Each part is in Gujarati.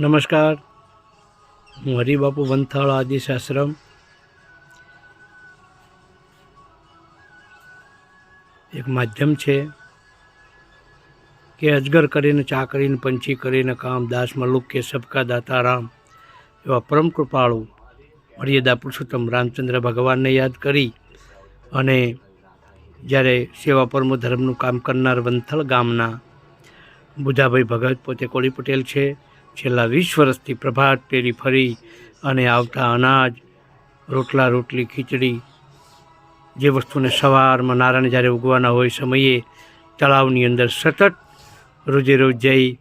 નમસ્કાર. હું હરિબાપુ વંથાળ આદિશ આશ્રમ એક માધ્યમ છે કે અજગર કરીને, ચા કરીને, પંછી કરીને, કામ, દાસ મલુક કે સબકા દાતા, રામ એવા પરમ કૃપાળુ મર્યાદા પુરુષોત્તમ રામચંદ્ર ભગવાનને યાદ કરી અને જ્યારે સેવા પરમો ધર્મનું કામ કરનાર વંથળ ગામના બુધાભાઈ ભગત પોતે કોળી પટેલ છે. છેલ્લા વીસ વર્ષથી પ્રભાત પેરી ફરી અને આવતા અનાજ, રોટલા, રોટલી, ખીચડી જે વસ્તુને સવારમાં નારાયણ જ્યારે ઉગવાના હોય સમયે તળાવની અંદર સતત રોજે રોજ જઈ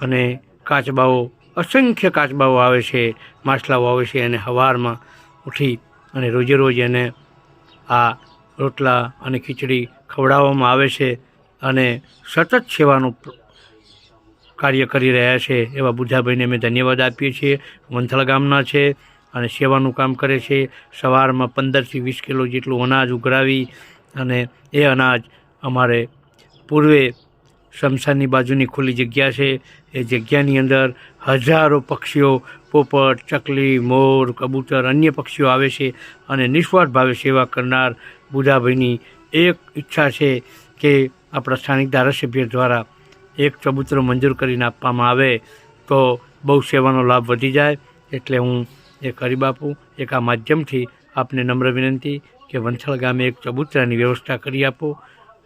અને કાચબાઓ, અસંખ્ય કાચબાઓ આવે છે, માછલાઓ આવે છે અને હવારમાં ઉઠી અને રોજે રોજ એને આ રોટલા અને ખીચડી ખવડાવવામાં આવે છે અને સતત સેવાનું કાર્ય કરી રહ્યા છે. એવા બુધાભાઈને અમે ધન્યવાદ આપીએ છીએ. વંથલ ગામના છે અને સેવાનું કામ કરે છે. સવારમાં પંદરથી વીસ કિલો જેટલું અનાજ ઉઘરાવી અને એ અનાજ અમારે પૂર્વે શમશાનની બાજુની ખુલ્લી જગ્યા છે. એ જગ્યાની અંદર હજારો પક્ષીઓ, પોપટ, ચકલી, મોર, કબૂતર, અન્ય પક્ષીઓ આવે છે અને નિસ્વાર્થ ભાવે સેવા કરનાર બુધાભાઈની એક ઈચ્છા છે કે આપણા સ્થાનિક ધારાસભ્ય દ્વારા એક ચબૂતરો મંજૂર કરીને આપવામાં આવે તો બહુ સેવાનો લાભ વધી જાય. એટલે હું એ કરી બાપુ, એક આ માધ્યમથી આપને નમ્ર વિનંતી કે વંથળ ગામે એક ચબૂતરાની વ્યવસ્થા કરી આપો.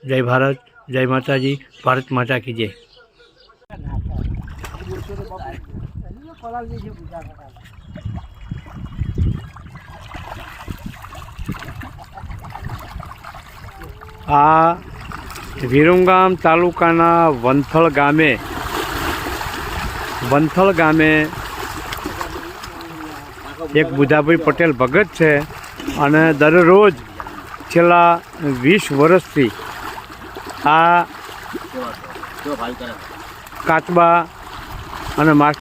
જય ભારત, જય માતાજી, ભારત માતા કી જય. આ વિરમગામ તાલુકાના વંથળ ગામે વંથળ ગામે એક બુધાભાઈ પટેલ ભગત છે અને દરરોજ છેલ્લા વીસ વર્ષથી આ કાચબા અને માછ